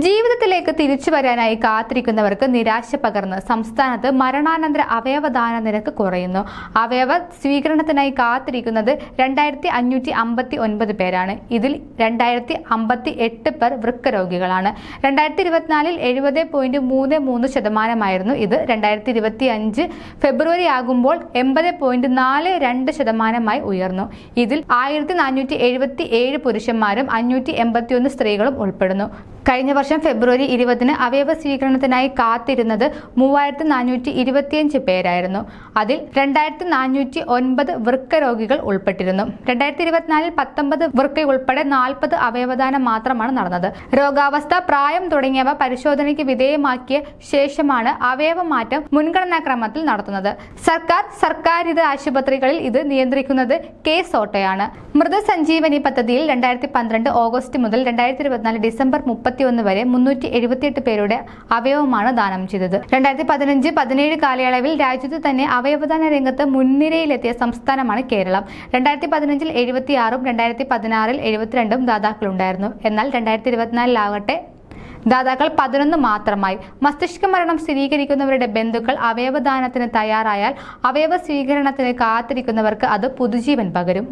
ജീവിതത്തിലേക്ക് തിരിച്ചു വരാനായി കാത്തിരിക്കുന്നവർക്ക് നിരാശ പകർന്ന് സംസ്ഥാനത്ത് മരണാനന്തര അവയവദാന നിരക്ക് കുറയുന്നു. അവയവ സ്വീകരണത്തിനായി കാത്തിരിക്കുന്നത് രണ്ടായിരത്തി അഞ്ഞൂറ്റി അമ്പത്തി ഒൻപത് പേരാണ്. ഇതിൽ രണ്ടായിരത്തി അമ്പത്തി എട്ട് പേർ വൃക്ക രോഗികളാണ് രണ്ടായിരത്തി ഇരുപത്തിനാലിൽ എഴുപത് പോയിന്റ് മൂന്ന് മൂന്ന് ശതമാനമായിരുന്നു ഇത്. രണ്ടായിരത്തി ഇരുപത്തി അഞ്ച് ഫെബ്രുവരി ആകുമ്പോൾ എൺപത് പോയിന്റ് നാല് രണ്ട് ശതമാനമായി ഉയർന്നു. ഇതിൽ ആയിരത്തി നാനൂറ്റി എഴുപത്തി ഏഴ് പുരുഷന്മാരും അഞ്ഞൂറ്റി എൺപത്തി ഒന്ന് സ്ത്രീകളും ഉൾപ്പെടുന്നു. കഴിഞ്ഞ വർഷം ഫെബ്രുവരി ഇരുപതിന് അവയവ സ്വീകരണത്തിനായി കാത്തിരുന്നത് മൂവായിരത്തി നാനൂറ്റി ഇരുപത്തിയഞ്ച് പേരായിരുന്നു. അതിൽ രണ്ടായിരത്തി നാനൂറ്റി ഒൻപത് വൃക്ക രോഗികൾ ഉൾപ്പെട്ടിരുന്നു. രണ്ടായിരത്തി ഇരുപത്തിനാലിൽ പത്തൊമ്പത് വൃക്ക ഉൾപ്പെടെ നാൽപ്പത് അവയവദാനം മാത്രമാണ് നടന്നത്. രോഗാവസ്ഥ പ്രായം തുടങ്ങിയവ പരിശോധനയ്ക്ക് വിധേയമാക്കിയ ശേഷമാണ് അവയവമാറ്റം മുൻഗണനാക്രമത്തിൽ നടത്തുന്നത്. സർക്കാർ സർക്കാരിത ആശുപത്രികളിൽ ഇത് നിയന്ത്രിക്കുന്നത് കെ സോട്ടയാണ്. മൃതസഞ്ജീവനി പദ്ധതിയിൽ രണ്ടായിരത്തി പന്ത്രണ്ട് ഓഗസ്റ്റ് മുതൽ രണ്ടായിരത്തി ഇരുപത്തിനാല് ഡിസംബർ മുപ്പത്തിയൊന്ന് വരെ മുന്നൂറ്റി എഴുപത്തിയെട്ട് പേരുടെ അവയവമാണ് ദാനം ചെയ്തത്. രണ്ടായിരത്തി പതിനഞ്ച് പതിനേഴ് കാലയളവിൽ രാജ്യത്ത് തന്നെ അവയവദാന രംഗത്ത് മുൻനിരയിലെത്തിയ സംസ്ഥാനമാണ് കേരളം. രണ്ടായിരത്തി പതിനഞ്ചിൽ എഴുപത്തിയാറും രണ്ടായിരത്തി പതിനാറിൽ എഴുപത്തിരണ്ടും ദാതാക്കളുണ്ടായിരുന്നു. എന്നാൽ രണ്ടായിരത്തി ഇരുപത്തിനാലിലാകട്ടെ ദാതാക്കൾ പതിനൊന്ന് മാത്രമായി. മസ്തിഷ്ക മരണം സ്ഥിരീകരിക്കുന്നവരുടെ ബന്ധുക്കൾ അവയവദാനത്തിന് തയ്യാറായാൽ അവയവ സ്വീകരണത്തിന് കാത്തിരിക്കുന്നവർക്ക് അത് പുതുജീവൻ പകരും.